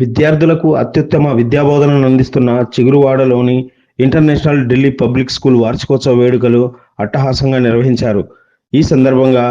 విద్యార్థులకు అత్యుత్తమ విద్యాబోధనను అందిస్తున్న చిగురువాడలోని ఇంటర్నేషనల్ ఢిల్లీ పబ్లిక్ స్కూల్ వార్షికోత్సవ వేడుకలు అట్టహాసంగా నిర్వహించారు. ఈ సందర్భంగా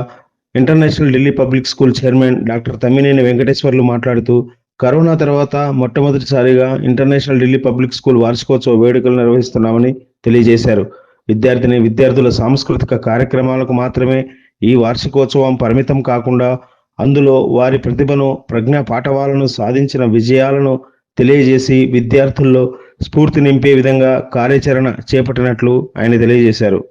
international Delhi public school chairman doctor Tammineni Venkateswarlu మాట్లాడుతూ కరోనా తర్వాత మొట్టమొదటిసారిగా ఇంటర్నేషనల్ ఢిల్లీ పబ్లిక్ స్కూల్ వార్షికోత్సవ వేడుకలు నిర్వహిస్తున్నామని తెలియజేశారు. విద్యార్థిని విద్యార్థుల సాంస్కృతిక కార్యక్రమాలకు మాత్రమే ఈ వార్షికోత్సవం పరిమితం కాకుండా అందులో వారి ప్రతిభను ప్రజ్ఞా పాఠవాలను సాధించిన విజయాలను తెలియజేసి విద్యార్థుల్లో స్ఫూర్తి నింపే విధంగా కార్యాచరణ చేపట్టినట్లు ఆయన తెలియజేశారు.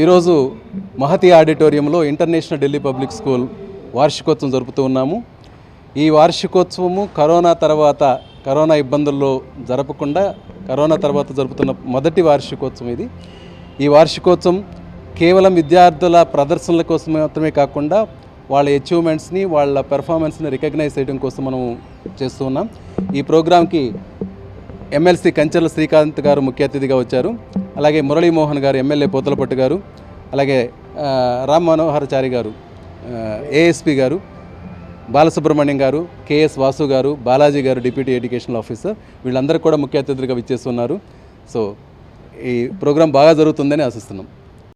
ఈరోజు మహతి ఆడిటోరియంలో ఇంటర్నేషనల్ ఢిల్లీ పబ్లిక్ స్కూల్ వార్షికోత్సవం జరుపుతూ ఉన్నాము. ఈ వార్షికోత్సవము కరోనా తర్వాత కరోనా ఇబ్బందుల్లో జరపకుండా కరోనా తర్వాత జరుపుతున్న మొదటి వార్షికోత్సవం ఇది. ఈ వార్షికోత్సవం కేవలం విద్యార్థుల ప్రదర్శనల కోసం మాత్రమే కాకుండా వాళ్ళ అచీవ్మెంట్స్ని వాళ్ళ పెర్ఫార్మెన్స్ని రికగ్నైజ్ చేయడం కోసం మనం చేస్తూ ఉన్నాం. ఈ ప్రోగ్రాంకి ఎమ్మెల్సీ కంచెల శ్రీకాంత్ గారు ముఖ్య అతిథిగా వచ్చారు. అలాగే మురళీమోహన్ గారు ఎమ్మెల్యే పోతలపట్టు గారు. అలాగే రామ్ మనోహరచారి గారు ఏఎస్పి గారు బాలసుబ్రహ్మణ్యం గారు కేఎస్ వాసు గారు బాలాజీ గారు డిప్యూటీ ఎడ్యుకేషనల్ ఆఫీసర్. వీళ్ళందరూ కూడా ముఖ్య అతిథులుగా విచ్చేస్తున్నారు. సో ఈ ప్రోగ్రాం బాగా జరుగుతుందని ఆశిస్తున్నాం.